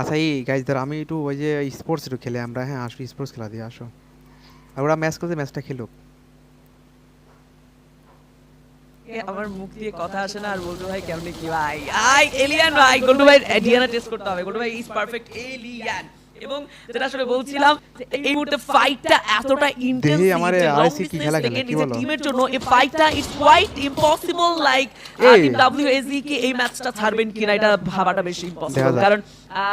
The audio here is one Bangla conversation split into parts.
আচ্ছা এই গাইজ ধর আমি একটু ওই যে স্পোর্টস একটু খেলে আমরা হ্যাঁ আসো স্পোর্টস খেলা দিয়ে, আসো। আর ওরা ম্যাচ করছে ম্যাচটা খেলুক আমার মুখ দিয়ে কথা আসে না, আর বলতো ভাই, কেমনে কি, ভাই? আই এলিয়ান, ভাই গোল্ডু ভাই ডিএনএ টেস্ট করতে হবে। গোল্ডু ভাই ইজ পারফেক্ট এলিয়ান। এবং যেটা আসলে বলছিলাম এই মুহূর্তে ফাইটটা এতটা ইন্টেন্স আমারে RSC কি খেলা খেলে, কি বলো? টিমের জন্য এই ফাইটটা is quite impossible like. Team WAC কি এই ম্যাচটা ছাড়বেন কিনা এটা ভাবাটা বেশি ইম্পসিবল কারণ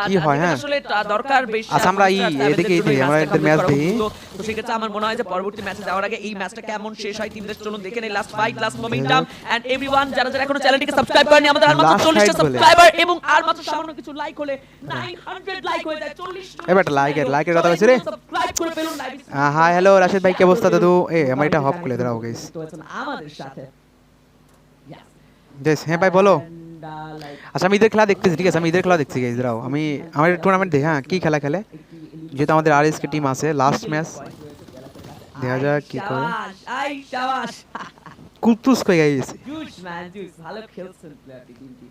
কি হয়, হ্যাঁ? আসলে দরকার বেশি আচ্ছা, আমরা এই এদিকে এই আমরা এদের ম্যাচ দেখি। তো সেক্ষেত্রে আমার মনে হয় যে পরবর্তী ম্যাচে যাওয়ার আগে এই ম্যাচটা কেমন শেষ হয় টিমদের চলুন দেখে নেই last fight last momentum and everyone যারা যারা এখনও চ্যানেলটিকে সাবস্ক্রাইব করেনি আমাদের আর মাত্র Last 40 টা fight বলে। সাবস্ক্রাইবার এবং আর মাত্র সামান্য কিছু লাইক হলে 900 লাইক হয়ে যায় 40 এবার একটা like এর- like এর কথা বলছি রে। সাবস্ক্রাইব করে ফেলুন লাইভ হাই হ্যালো রাশেদ ভাই কি অবস্থা দাদু? এ আমার এটা হপ খুলে দাও গাইস আমাদের সাথে Yes. বেশ হ্যাঁ ভাই বলো। And, uh, like, আচ্ছা আমি ঈদের খেলা দেখতেছি ঠিক আছে আমি ঈদের খেলা দেখছি গাইস দাঁড়াও। আমি আমার টুর্নামেন্ট দেখি হ্যাঁ কি খেলা খেলে? যেহেতু আমাদের আর এস কে টিম আছে লাস্ট ম্যাচ দেখা যাক কি করে। শাবাশ, আই শাবাশ কুতুস কই গাইস জুস ম্যান জুস ভালো খেলছেন প্লেয়ারটি টিমটি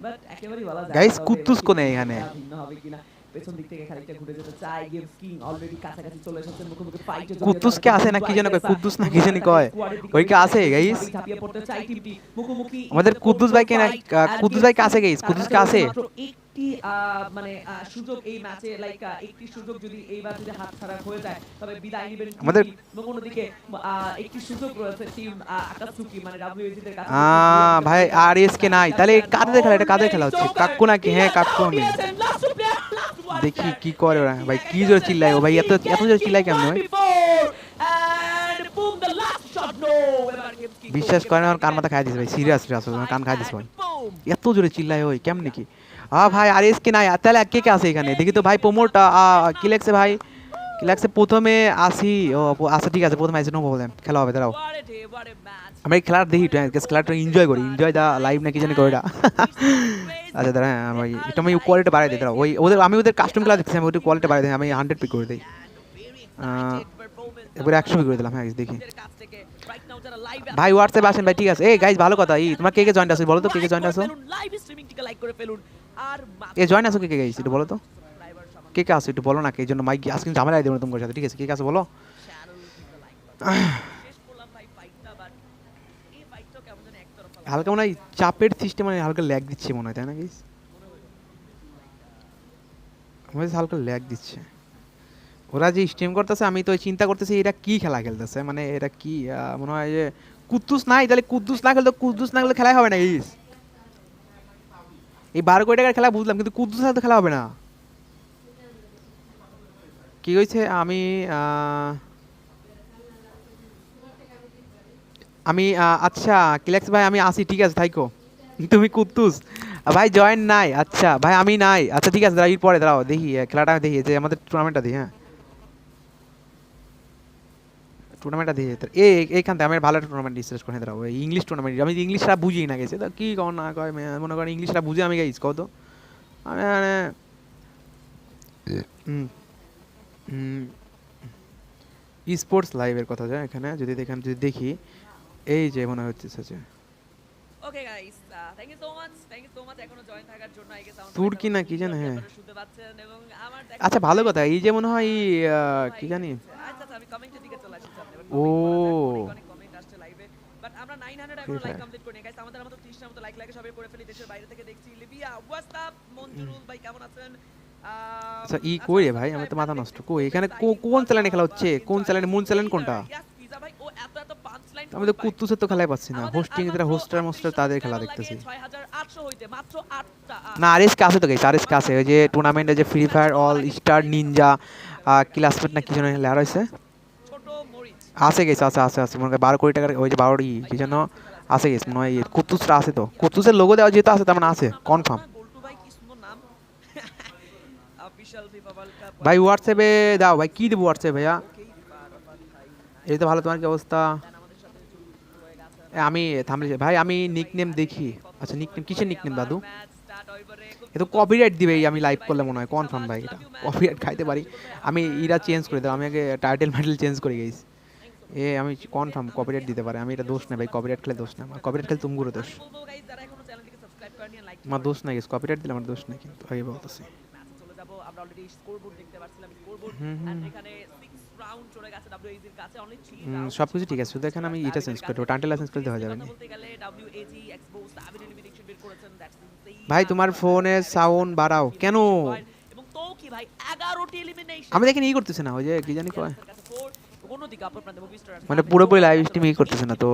বাট একেবারেই বলা যায় Guys, না তবে কুদ্দুস কোনে এবার এখানে? পেছন দিক থেকে খানিকটা ঘুরে যেতে চাই গেমস কিং অলরেডি কাছাকাছি চলে এসেছে মুখোমুখি ফাইটে কুদ্দুস কে আছে না কি যেন কয়? কুদ্দুস না কি জানি কয়? ওই কে আছে, guys? ঝাঁপিয়ে পড়তে চাই টিমটি মুখোমুখি আমাদের কুদ্দুস ভাই কে না- কুদ্দুস ভাই কে আছে, guys? কুদ্দুস কে আছে? একটি আহ, মানে সুযোগ এই ম্যাচে লাইক একটি সুযোগ যদি এইবার যদি হাতছাড়া হয়ে যায় তবে বিদায় নেবেন আমাদের- অন্যদিকে একটি সুযোগ রয়েছে টিম আকাতসুকি মানে ডাব্লিউএসি দের কাছে ভাই আর এস কে নাই। তাহলে কাদের খেলা? এটা কাদের খেলা হচ্ছে? কাক্কু নাকি? হ্যাঁ কাক্কু আমি দেখি কি করে ওরা? ভাই, কি জোরে চিল্লায় ও? ভাই, এত এত জোরে চিল্লাই কেমন ভাই? বিশ্বাস করেন আমার কান মাথা খাই দিছে ভাই সিরিয়াস সিরিয়াস কান খাই দিছে ভাই। এত জোরে চিল্লাই ওই, কেমনে কি? আ ভাই, আর এস কে নাই তাহলে কে কে আছে এখানে? দেখি তো ভাই প্রমোট কি লাগছে ভাই? কি লাগছে প্রথমে আসি, ও আচ্ছা ঠিক আছে, প্রথমে আসি, নো প্রবলেম খেলা হবে, দাঁড়াও। আমরা এই খেলাটা দেখি খেলাটা এনজয় করি এনজয় দা লাইভ না কি জানি করে আচ্ছা দাঁড়া হ্যাঁ ভাই একটু আমি কোয়ালিটি বাড়াই দিই দাঁড়াও ওই ওদের আমি ওদের কাস্টম খেলা দেখছি আমি ওদের কোয়ালিটি বাড়াই দিই আমি হান্ড্রেড পিক করে দিই। এবারে একশো পিক করে দিলাম হ্যাঁ দেখি। ভাই হোয়াটসঅ্যাপে আসেন ভাই ঠিক আছে। এই গাইজ ভালো কথা এই তোমার কে কে জয়েন্ট আছে বলো তো কে কে জয়েন্ট আছো? এ জয়েন্ট আছো কে কে গাইজ একটু বলো তো। কে কে আছো একটু বলো না কে এই জন্য মাইক আজকে ঝামেলা দেবো তোমার সাথে ঠিক আছে? কে কে আছো বলো? হালকা মনে হয় চাপের সিস্টেম মানে হালকা ল্যাগ দিচ্ছে মনে হয়, তাই না আমার হালকা ল্যাগ দিচ্ছে। ওরা যে স্ট্রিম করতেছে, আমি তো চিন্তা করতেছি এটা কি খেলা খেলতেছে? মানে এটা কি মনে হয় যে কুদ্দুস নাই, তাহলে কুদ্দুস না খেলতে, কুদ্দুস না খেলতে খেলাই হবে না গাইজ এই বারো কোটি টাকার খেলা বুঝলাম, কিন্তু কুদ্দুস খেলা হবে না। কি হয়েছে? আমি আমি আচ্ছা কিলেক্স ভাই আমি আসি ঠিক আছে থাইকো। তুমি কুদ্দুস ভাই জয়েন নাই আচ্ছা ভাই আমি নাই। আচ্ছা ঠিক আছে এর পরে দাঁড়াও দেখি খেলাটা দেখি যে আমাদের টুর্নামেন্টটা দিই হ্যাঁ। টুর্নামেন্টটা দিয়ে এই এইখান থেকে আমি ভালো একটা টুর্নামেন্ট রিসার্চ করে দাঁড়াবো এই ইংলিশ টুর্নামেন্ট আমি ইংলিশটা বুঝি না গেছে তো কী কখন না কয় মনে করেন ইংলিশটা বুঝে আমি গাইছি কত? আমি মানে স্পোর্টস লাইভের কথা যায় এখানে যদি দেখেন যদি দেখি এই যে মনে হচ্ছে যে okay guys thank you so much thank you so much এখনও জয়েন থাকার জন্য আই গেস তুর্কি না কি জানে, হ্যাঁ। শুনতে পাচ্ছেন এবং আমার আচ্ছা ভালো কথা এই যে মনে হয় কি জানি আচ্ছা আচ্ছা আমি কমেন্টের দিকে চলে আসছি ও। অনেক আসছে এ। But আমরা 900 এখনও Fire। complete করিনি। Guys, আমাদের মতো 30 টার মতো like লাগে সবাই করে ফেলি। দেশের বাইরে থেকে দেখছি। Libya, up? মঞ্জুরুল ভাই কেমন আছেন? আচ্ছা ই আচ্ছা, কই রে ভাই আমার তো মাথা নষ্ট কই এখানে কোন চ্যানেলে খেলা হচ্ছে কোন চ্যানেলে মূল চ্যানেল কোনটা Yes, pizza ভাই, ও এত এত punchline আমি তো। কুত্তুসের তো খেলাই পাচ্ছি না। হোস্টিং আর যারা হোস্টার মোস্টার তাদের খেলা দেখতেছি। 6800 হইতে, মাত্র আটটা, আহ, না আরএস কাছে তো গেছে আরএস কাছে ওই যে টুর্নামেন্টে যে free fire all star ninja classmate না কি যেন রয়েছে? ছোট আছে গেছে আছে আছে আছে। মনে হয় বারো কোটি টাকার ওই যে বারো ই কি যেন আছে গেছে মনে হয় কুত্তুসরা আছে তো। কুত্তুসের লোগো দেওয়া যেহেতু আছে তার মানে আছে কনফার্ম ভাই, হোয়াটসঅ্যাপে দাও ভাই কি দেবো হোয়াটসঅ্যাপ ভাইয়া? এই তো ভালো তোমার কি অবস্থা আমাদের সাথে যুক্ত হয়ে গেছে। এ, আমি থামলে ভাই আমি নিকনেম দেখি। আচ্ছা নিকনেম কিসের নিকনেম দাদু? এ তো কপিরাইট দিবে এই আমি লাইভ করলে মনে হয়। কনফার্ম ভাই এটা কপিরাইট খাইতে পারি। আমি ইরা চেঞ্জ করে দেবো আমি আগে টাইটেল মাইটেল চেঞ্জ করে গেছি। এ আমি কনফার্ম কপিরাইট দিতে পারে। আমি এটা দোষ না ভাই কপিরাইট খেলে দোষ না আমার কপিরাইট খেলে তুমগুলো দোষ। আমার দোষ না নাই কপিরাইট দিলে আমার দোষ নাই কিন্তু আগে বলতেছি। যাব আমরা অলরেডি স্কোরবোর্ড দেখতে পাচ্ছিলাম স্কোরবোর্ড এন্ড এখানে 6 রাউন্ড চলে গেছে WAG এর কাছে অনলি 3 হুম, রাউন্ড সবকিছু ঠিক আছে, শুধু এখানে আমি এটা change করে দেবো, টানটেল license করে দেওয়া যাবে। বলতে গেলে এলিমিনেশন বের করেছেন দ্যাটস ইনসেইন ভাই তোমার ফোনে সাউন্ড বাড়াও কেন? এবং তো কি ভাই 11টি এলিমিনেশন আমি দেখেন ই করতেছে না ওই যে কি জানি কয়। মানে পুরোপুরি live stream ই করতেছে না, তো।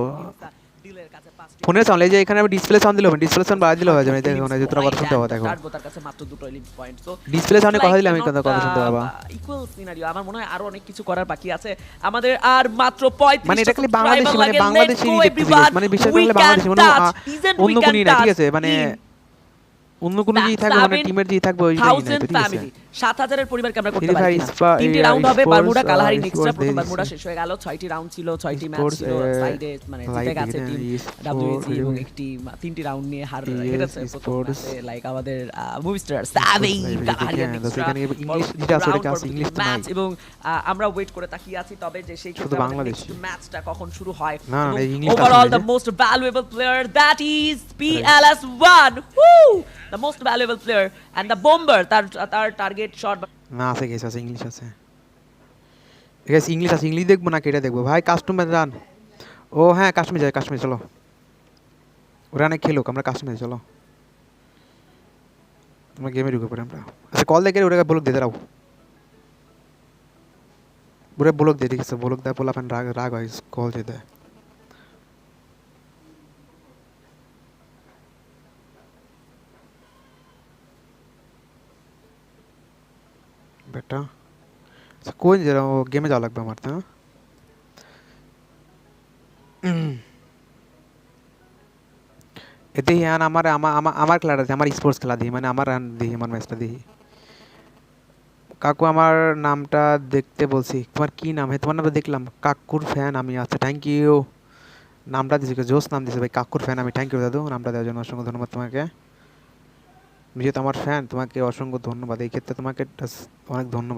ফোনের সাউন্ড এই যে এখানে আমি ডিসপ্লে সাউন্ড দিলে ডিসপ্লে সাউন্ড বাড়া দিলে হয়ে যাবে দেখো না যে তোরা কথা শুনতে পাবো দেখো। তার তার কাছে মাত্র দুটো এলিম পয়েন্ট সো ডিসপ্লে সাউন্ডে কথা দিলে আমি কথা কথা শুনতে পাবো। ইকুয়াল সিনারিও আমার মনে হয় আরও অনেক কিছু করার বাকি আছে। আমাদের আর মাত্র 35 মানে এটা খালি বাংলাদেশি মানে বাংলাদেশি মানে বিশেষ করে বাংলাদেশি মানে অন্য কোনো না ঠিক আছে মানে অন্য কোনো যেই থাকবে মানে টিমের যেই থাকবে ওই থাউজেন্ড ফ্যামিলি সাত হাজারের পরিবারকে আমরা করতে পারি তিনটি রাউন্ড uh, হবে বারমুডা uh, কালাহারি প্রথম বারমুডা শেষ হয়ে গেল ছয়টি রাউন্ড ছিল ছয়টি ম্যাচ ছিল uh, সাইডে মানে জিতে গেছে টিম ডাব্লিউএসি এবং একটি তিনটি রাউন্ড নিয়ে হার হেরেছে প্রথম ম্যাচে লাইক আমাদের মুভি স্টার সাভি কালাহারি ইংলিশ। ম্যাচ এবং আমরা ওয়েট করে তাকিয়ে আছি তবে যে সেই শুধু বাংলাদেশি। ম্যাচটা কখন শুরু হয় ওভারঅল দ্য যে। most valuable player that is PLS1 Woo! the most valuable player and the bomber তার তার টার্গেট শট না, আছে গেছে আছে ইংলিশ আছে। আছে ইংলিশ আছে ইংলিশ দেখব নাকি এটা দেখব? ভাই কাস্টমার রান ও হ্যাঁ কাশ্মীর যাই কাশ্মীর চলো। ওরা অনেক খেলুক, আমরা কাশ্মীর চলো। আমরা গেমে ঢুকে পড়ি আমরা। আচ্ছা কল দেখে ওরা বলক দিয়ে দাও ওরা বলক দিয়ে ঠিক আছে বলক দেয় পোলা ফ্যান রাগ রাগ হয় কল দিয়ে দেয়। বেটা আচ্ছা কোন যে ও গেমে যাওয়া লাগবে আমার তো হ্যাঁ? উম। এতে হ্যাঁ আমার আমার আমার- আমার খেলাটা দিই, আমার স্পোর্টস খেলা দিই মানে আমার রান দিই আমার ম্যাচটা দিই কাকু আমার নামটা দেখতে বলছি তোমার কি নাম হ্যাঁ তোমার নামটা দেখলাম কাকুর ফ্যান আমি আচ্ছা থ্যাংক ইউ নামটা দিয়েছি জোস নাম দিয়েছে ভাই কাকুর ফ্যান আমি থ্যাংক ইউ দাদু নামটা দেওয়ার জন্য অসংখ্য ধন্যবাদ তোমাকে তুমি যেহেতু আমার ফ্যান তোমাকে অসংখ্য ধন্যবাদ। এই ক্ষেত্রে তোমাকে অনেক ধন্যবাদ।